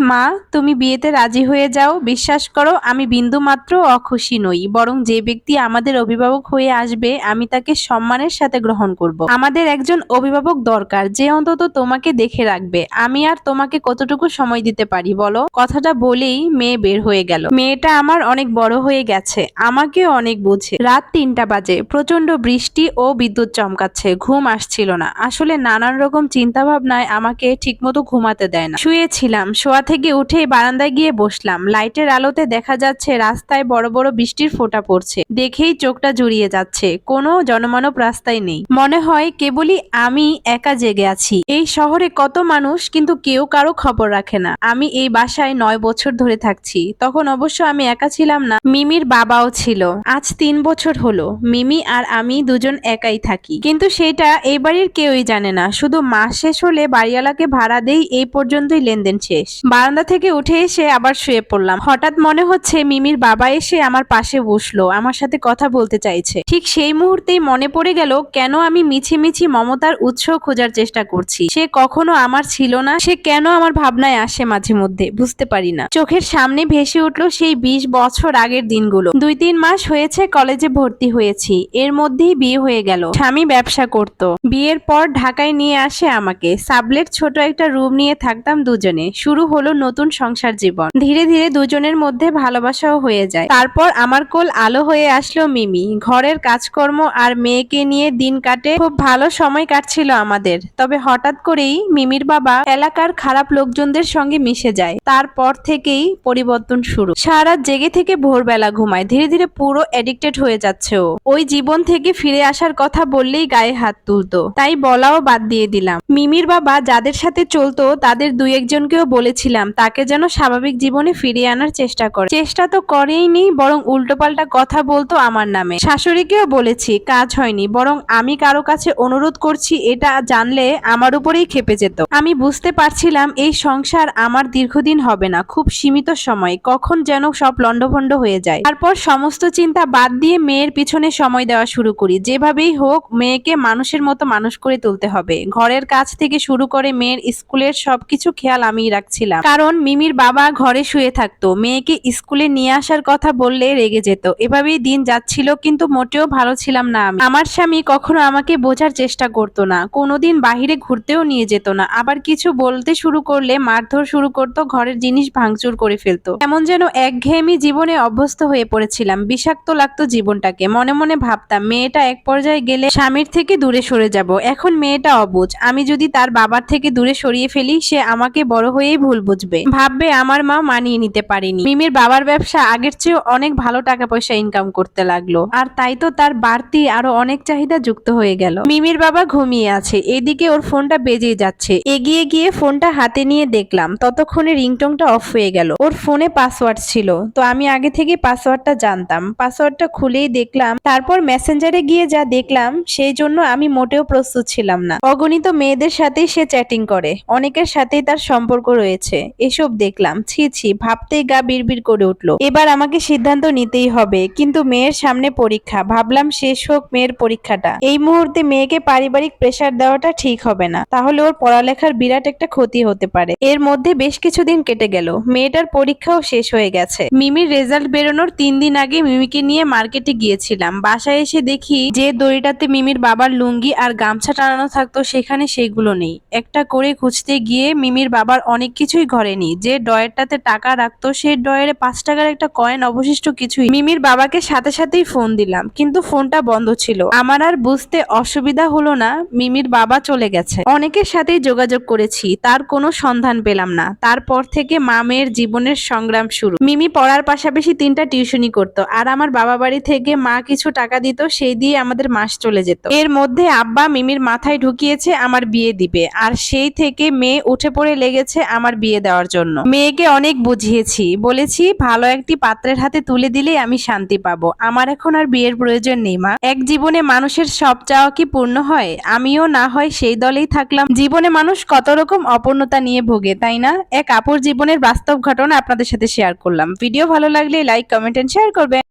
মা, তুমি বিয়েতে রাজি হয়ে যাও। বিশ্বাস করো, আমি বিন্দু মাত্র অখুশি নই, বরং যে ব্যক্তি আমাদের অভিভাবক হয়ে আসবে, আমি তাকে সম্মানের সাথে গ্রহণ করব। আমাদের একজন অভিভাবক দরকার, যে অন্তত তোমাকে দেখে রাখবে। আমি আর তোমাকে কতটুকু সময় দিতে পারি, বলো? কথাটা বলেই মেয়ে বের হয়ে গেল। মেয়েটা আমার অনেক বড় হয়ে গেছে আমাকে অনেক বোঝে। রাত তিনটা বাজে প্রচণ্ড বৃষ্টি ও বিদ্যুৎ চমকাচ্ছে, ঘুম আসছিল না। আসলে নানান রকম চিন্তা ভাবনায় আমাকে ঠিকমতো ঘুমাতে দেয় না। শুয়েছিলাম শোয়া থেকে উঠে বারান্দায় গিয়ে বসলাম। লাইটের আলোতে দেখা যাচ্ছে রাস্তায় বড় বড় বৃষ্টির ফোঁটা পড়ছে। দেখেই চোখটা জুড়িয়ে যাচ্ছে। কোনো জনমানব রাস্তায় নেই। মনে হয় কেবলই আমি একা জেগে আছি। এই শহরে কত মানুষ, কিন্তু কেউ কারও খবর রাখে না। আমি এই বাসায় নয় বছর ধরে থাকছি। তখন অবশ্য আমি একা ছিলাম না। মিমির বাবাও ছিল। আজ তিন বছর হলো। মিমি আর আমি দুজন একাই থাকি। কিন্তু সেটা এই বাড়ির কেউই জানে না। শুধু মাস শেষ হলে বাড়িওয়ালাকে ভাড়া দেই, এই পর্যন্তই লেনদেন শেষ। বারান্দা থেকে উঠে এসে আবার শুয়ে পড়লাম। হঠাৎ মনে হচ্ছে মিমির বাবা এসে আমার পাশে বসল, আমার সাথে কথা বলতে চাইছে। ঠিক সেই মুহূর্তেই মনে পড়ে গেল, কেন আমি মিছি মিছি মমতার উৎস খোঁজার চেষ্টা করছি। সে কখনো আমার ছিল না, সে কেন আমার ভাবনায় আসে মাঝে মধ্যে, বুঝতে পারি না। চোখের সামনে ভেসে উঠল সেই বিশ বছর আগের দিনগুলো। দুই তিন মাস হয়েছে কলেজে ভর্তি হয়েছি, এর মধ্যেই বিয়ে হয়ে গেল। স্বামী ব্যবসা করত। বিয়ের পর ঢাকায় নিয়ে আসে আমাকে। সাবলেট ছোট একটা রুম নিয়ে থাকতাম দুজনে। শুরু হলো নতুন সংসার জীবন। ধীরে ধীরে দুজনের মধ্যে ভালোবাসাও হয়ে যায়। তারপর আমার কোল আলো হয়ে আসলো মিমি। ঘরের কাজকর্ম আর মেয়েকে নিয়ে দিন কাটে। খুব ভালো সময় কাটছিল আমাদের। তবে হঠাৎ করেই মিমির বাবা এলাকার খারাপ লোকজনদের সঙ্গে মিশে যায়। তারপর থেকেই পরিবর্তন শুরু। সারা জেগে থেকে ভোরবেলা ঘুমায়। ধীরে ধীরে পুরো এডিক্টেড হয়ে যাচ্ছে ও। ওই জীবন থেকে ফিরে আসার কথা বললেই গায়ে হাত তুলতো। তাই বলাও বাদ দিয়ে দিলাম। মিমির বাবা যাদের সাথে চলতো, তাদের দুই একজনকেও বলেছিলাম তাকে যেন স্বাভাবিক জীবনে ফিরিয়ে আনার চেষ্টা করে। চেষ্টা তো করেইনি, বরং উল্টোপাল্টা কথা বলতো আমার নামে। শাশুড়িকেও বলেছি, কাজ হয়নি, বরং আমি কারও কাছে অনুরোধ করছি, এটা জানলে আমার উপরেই খেপে যেত। আমি বুঝতে পারছিলাম, এই সংসার আমার দীর্ঘদিন হবে না, খুব সীমিত সময়, কখন যেন সব লন্ডভন্ড হয়ে যায়। তারপর সমস্ত চিন্তা বাদ দিয়ে মেয়ের পিছনে সময় দেওয়া শুরু করি। যেভাবেই হোক, মেয়েকে মানুষের মতো মানুষ করে তুলতে হবে। ঘরের কাজ থেকে শুরু করে মেয়ের স্কুলের সবকিছু খেয়াল আমিই রাখছিলাম। কারণ মিমির বাবা ঘরে শুয়ে থাকতো। মেয়েকে স্কুলে নিয়ে আসার কথা বললে রেগে যেত। এভাবেই দিন যাচ্ছিল, কিন্তু মোটেও ভালো ছিলাম না আমি। আমার স্বামী কখনো আমাকে বোঝার চেষ্টা করতো না। কোনোদিন বাহিরে ঘুরতেও নিয়ে যেত না। আবার কিছু বলতে শুরু করলে মারধর শুরু করতো, ঘরের জিনিস ভাঙচুর করে ফেলতো। এমন যেন একঘেয়েমি জীবনে অভ্যস্ত হয়ে পড়েছিলাম। বিষাক্ত লাগতো জীবনটাকে। মনে মনে ভাবতাম, মেয়েটা এক পর্যায়ে গেলে স্বামীর থেকে দূরে সরে যাব। এখন মেয়েটা অবুঝ আমি যদি তার বাবার থেকে দূরে সরিয়ে ফেলি, সে আমাকে বড় হয়েই ভুল বুঝবে। ভাববে আমার মা মানিয়ে নিতে পারেনি। মিমির বাবার ব্যবসা আগের চেয়ে অনেক ভালো টাকা পয়সা ইনকাম করতে লাগল। আর তাই তো তার বাড়তি আরও অনেক চাহিদা যুক্ত হয়ে গেল। মিমির বাবা ঘুমিয়ে আছে। এদিকে ওর ফোনটা বেজেই যাচ্ছে। এগিয়ে গিয়ে ফোনটা হাতে নিয়ে দেখলাম। ততক্ষণে রিংটংটা অফ হয়ে গেল। ওর ফোনে পাসওয়ার্ড ছিল। তো আমি আগে থেকে পাসওয়ার্ডটা জানতাম। পাসওয়ার্ডটা খুলেই দেখলাম। তারপর মেসেঞ্জারে গিয়ে যা দেখলাম, সেই জন্য আমি মোটেও প্রস্তুত ছিলাম না। অগণিত মেয়েদের সাথেই সে চ্যাটিং করে। অনেকের সাথেই তার সম্পর্ক রয়েছে। এসব দেখলাম। ছি ছি, ভাবতেই গা বিড়বিড় করে উঠল। এবার আমাকে সিদ্ধান্ত নিতেই হবে, কিন্তু মেয়ের সামনে পরীক্ষা। ভাবলাম শেষ হোক মেয়ের পরীক্ষাটা। এই মুহূর্তে মেয়েকে পারিবারিক প্রেসার দেওয়াটা ঠিক হবে না। তাহলে ওর পড়ালেখার বিরাট একটা ক্ষতি হতে পারে। এর মধ্যে বেশ কিছুদিন কেটে গেল। মেয়েটার পরীক্ষাও শেষ হয়ে গেছে। মিমির রেজাল্ট বেরোনোর তিন দিন আগে মিমিকে নিয়ে মার্কেটে গিয়েছিলাম। বাসায় এসে দেখি যে দড়িটাতে মিমির বাবার লুঙ্গি আর গামছা টানানো থাকতো, সেখানে সেগুলো নেই। একটা করে খুঁজতে গিয়ে মিমির বাবার অনেক কিছুই ঘরে নেই যে ডয়েরটাতে টাকা রাখতো, সেই ডয়ারে পাঁচ টাকার একটা কয়েন অবশিষ্ট কিছুই মিমির বাবাকে সাথে সাথেই ফোন দিলাম, কিন্তু ফোনটা বন্ধ ছিল। আমার আর বুঝতে অসুবিধা হলো না, মিমির বাবা চলে গেছে। অনেকের সাথেই যোগাযোগ করেছি, তার কোনো সন্ধান পেলাম না। তারপর থেকে মা মেয়ের জীবনের সংগ্রাম শুরু। মিমি পড়ার পাশাপাশি তিনটা টিউশনি করতো, আর আমার বাবা বাড়ি থেকে মা কিছু টাকা দিত, সেই দিয়ে আমাদের মাস চলে যেত। এর মধ্যে আব্বা মিমির মাথায় ঢুকিয়েছে আমার বিয়ে দিবে, আর সেই থেকে মেয়ে উঠে পড়ে লেগেছে আমার বিয়ে দেওয়ার জন্য। মেয়েকে অনেক বুঝিয়েছি। বলেছি, ভালো একটি পাত্রের হাতে তুলে দিলেই আমি শান্তি পাবো। আমার এখন আর বিয়ের প্রয়োজন নেই, মা। এক জীবনে মানুষের সব চাওয়া কি পূর্ণ হয়? আমিও না হয় সেই দলেই থাকলাম। জীবনে মানুষ কত রকম অপূর্ণতা নিয়ে ভোগে, তাই না? এক আপুর জীবনের বাস্তব ঘটনা আপনাদের সাথে শেয়ার করলাম। ভিডিও ভালো লাগলে লাইক, কমেন্ট এন্ড শেয়ার করবেন।